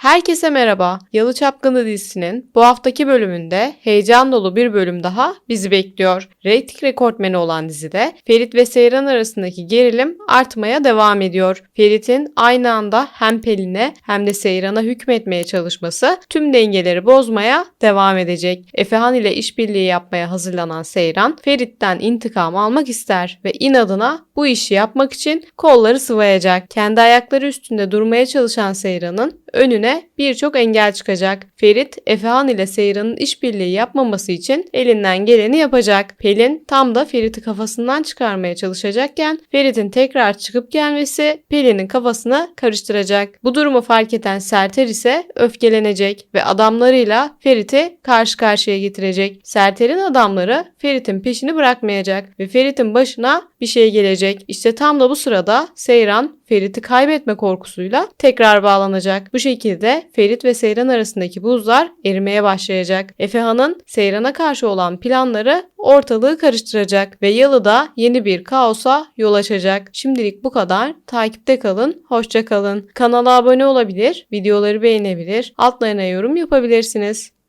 Herkese merhaba. Yalı Çapkını dizisinin bu haftaki bölümünde heyecan dolu bir bölüm daha bizi bekliyor. Reyting rekortmeni olan dizide Ferit ve Seyran arasındaki gerilim artmaya devam ediyor. Ferit'in aynı anda hem Pelin'e hem de Seyran'a hükmetmeye çalışması tüm dengeleri bozmaya devam edecek. Efehan ile işbirliği yapmaya hazırlanan Seyran, Ferit'ten intikam almak ister ve inadına bu işi yapmak için kolları sıvayacak. Kendi ayakları üstünde durmaya çalışan Seyran'ın önüne birçok engel çıkacak. Ferit, Efehan ile Seyran'ın işbirliği yapmaması için elinden geleni yapacak. Pelin tam da Ferit'i kafasından çıkarmaya çalışacakken Ferit'in tekrar çıkıp gelmesi Pelin'in kafasını karıştıracak. Bu durumu fark eden Serter ise öfkelenecek ve adamlarıyla Ferit'i karşı karşıya getirecek. Serter'in adamları Ferit'in peşini bırakmayacak ve Ferit'in başına bir şey gelecek. İşte tam da bu sırada Seyran Ferit'i kaybetme korkusuyla tekrar bağlanacak. Bu şekilde Ferit ve Seyran arasındaki buzlar erimeye başlayacak. Efehan'ın Seyran'a karşı olan planları ortalığı karıştıracak ve Yalı'da yeni bir kaosa yol açacak. Şimdilik bu kadar. Takipte kalın, hoşça kalın. Kanala abone olabilir, videoları beğenebilir, altlarına yorum yapabilirsiniz.